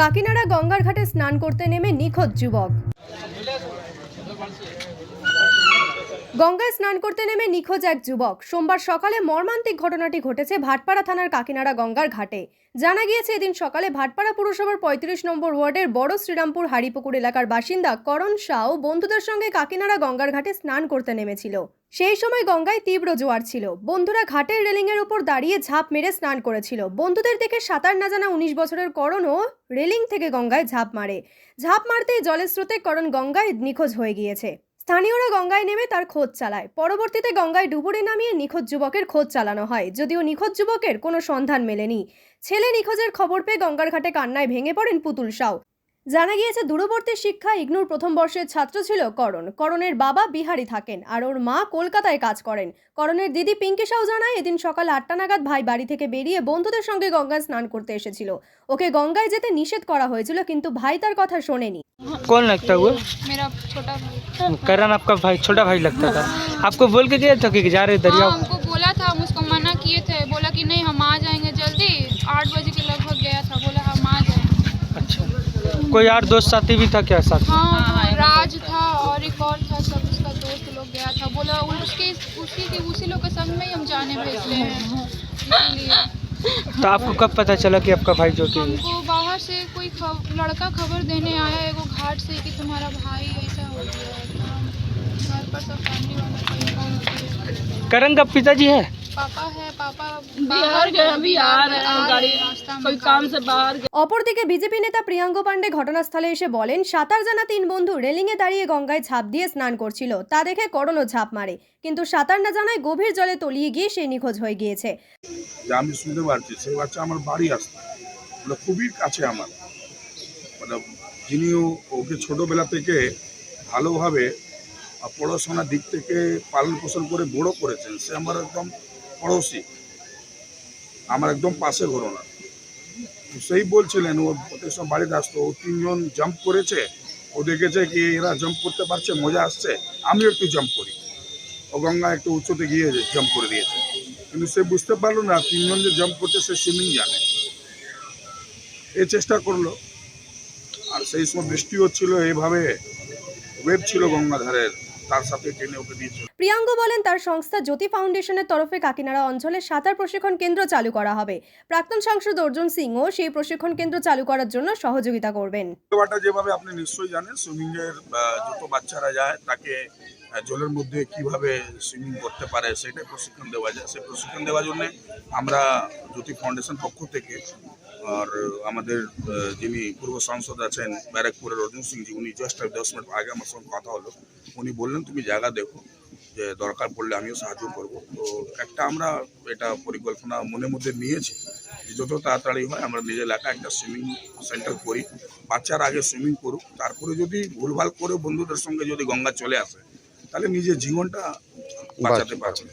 কাকিনাড়া গঙ্গার ঘাটে স্নান করতে নেমে নিখোঁজ যুবক। গঙ্গায় স্নান করতে নেমে নিখোঁজ এক যুবক। সোমবার সকালে মর্মান্তিক ঘটনাটি ঘটেছে ভাটপাড়া থানার কাকিনাড়া গঙ্গার ঘাটে। জানা গিয়েছে, এদিন সকালে ভাটপাড়া পুরসভার পঁয়ত্রিশ নম্বর ওয়ার্ডের বড় শ্রীরামপুর হারিপুকুর এলাকার বাসিন্দা করণ সাউ বন্ধুদের সঙ্গে কাকিনাড়া গঙ্গার ঘাটে স্নান করতে নেমেছিল। সেই সময় গঙ্গায় তীব্র জোয়ার ছিল। বন্ধুরা ঘাটের রেলিংয়ের উপর দাঁড়িয়ে ঝাঁপ মেরে স্নান করেছিল। বন্ধুদের দেখে সাঁতার না জানা উনিশ বছরের করণও রেলিং থেকে গঙ্গায় ঝাঁপ মারে। ঝাঁপ মারতেই জলের স্রোতে করণ গঙ্গায় নিখোঁজ হয়ে গিয়েছে। স্থানীয়রা গঙ্গায় নেমে তার খোঁজ চালায়। পরবর্তীতে গঙ্গায় ডুবুরে নামিয়ে নিখোঁজ যুবকের খোঁজ চালানো হয়, যদিও নিখোঁজ যুবকের কোনো সন্ধান মেলেনি। ছেলে নিখোঁজের খবর পেয়ে গঙ্গার ঘাটে কান্নায় ভেঙে পড়েন পুতুল সাউ। জানা গিয়েছে দূরবর্তী শিক্ষা ইগনুর প্রথম বর্ষের ছাত্র ছিল করণ করণের বাবা বিহারি থাকেন আর ওর মা কলকাতায় কাজ করেন করণের দিদি পিঙ্কি সাউ জানায় এদিন সকাল আটটা নাগাদ ভাই বাড়ি থেকে বেরিয়ে বন্ধুদের সঙ্গে গঙ্গায় স্নান করতে এসেছিল ওকে গঙ্গায় যেতে নিষেধ করা হয়েছিল কিন্তু ভাই তার কথা শোনেনি कौन लगता है वो मेरा छोटा भाई करण आपका भाई छोटा भाई लगता था आपको बोल के गया था कि जा रहे दरिया हाँ हमको कोई यार दोस्त साथी भी था क्या साथ? हाँ राज था और एक और था सब उसका दोस्त लोग गया था। बोला उसके उसी के उसी लोग के संग में ही हम जाने भेज रहे हैं तो आपको कब पता चला कि आपका भाई जो कि हमको बाहर से कोई खब, लड़का खबर देने आया है वो घाट से कि तुम्हारा भाई ऐसा हो गया है। घर पर सब फैमिली वाला। करण का पिताजी है? অপরদিকে বিজেপি নেতা প্রিয়াঙ্গ পান্ডে ঘটনাস্থলে এসে বলেন সাঁতার জানা তিন বন্ধু রেলিং এ দাঁড়িয়ে গঙ্গায় ঝাঁপ দিয়ে স্নান করছিল। তা দেখে করণও ঝাঁপ মারে। কিন্তু সাঁতার না জানায় গভীর জলে তলিয়ে গিয়ে সে নিখোঁজ হয়ে গিয়েছে। আমি শুনতে পারছি সেই বাচ্চা আমার বাড়ি আসতো। মানে খুবই কাছে আমার। মানে যিনিও ওকে ছোটবেলা থেকে ভালোভাবে পড়াশোনার দিক থেকে পালন পোষণ করে বড় করেছেন সে আমার একদম পড়োশি। আমার একদম পাশে ঘটনা সেই বলছিলেন, ও প্রত্যেক সময় বাড়িতে আসতো, ও তিনজন জাম্প করেছে। ও দেখেছে কি এরা জাম্প করতে পারছে, মজা আসছে। আমিও একটু জাম্প করি। ও গঙ্গা একটু উঁচুতে গিয়ে জাম্প করে দিয়েছে। কিন্তু সে বুঝতে পারল না, তিনজন যে জাম্প করছে, সে সুইমিং জানে। এ চেষ্টা করল। আর সেই সময় বৃষ্টি হচ্ছিল এইভাবে ওয়েব ছিল গঙ্গাধারের। তার সাথে টেনে ওকে প্রিয়াঙ্গ বলেন তার সংস্থা জ্যোতি ফাউন্ডেশনের তরফে কাকিনাড়া অঞ্চলে সাঁতার প্রশিক্ষণ কেন্দ্র চালু করা হবে। প্রাক্তন সাংসদ অর্জুন সিংও সেই প্রশিক্ষণ কেন্দ্র চালু করার জন্য সহযোগিতা করবেন। যেভাবে আপনি নিশ্চয়ই জানেন সুইমিং এর যত বাচ্চারা যায় তাকে জলের মধ্যে কীভাবে সুইমিং করতে পারে সেটাই প্রশিক্ষণ দেওয়া যায়। সেই প্রশিক্ষণ দেওয়ার জন্য আমরা জ্যোতি ফাউন্ডেশন পক্ষ থেকে আর আমাদের যিনি পূর্ব সাংসদ আছেন ব্যারাকপুরের অর্জুন সিংজি উনি জাস্ট দশ মিনিট আগে আমার সঙ্গে কথা হলো। উনি বললেন তুমি জায়গা দেখো যে দরকার পড়লে আমিও সাহায্য করব। তো একটা আমরা এটা পরিকল্পনা মনের মধ্যে নিয়েছি যে যত তাড়াতাড়ি হয় আমরা নিজের এলাকায় একটা সুইমিং সেন্টার করি বাচ্চার আগে সুইমিং করুক তারপরে যদি ভুলভাল করে বন্ধুদের সঙ্গে যদি গঙ্গা চলে আসে তাহলে নিজের জীবনটা বাঁচাতে পারবে।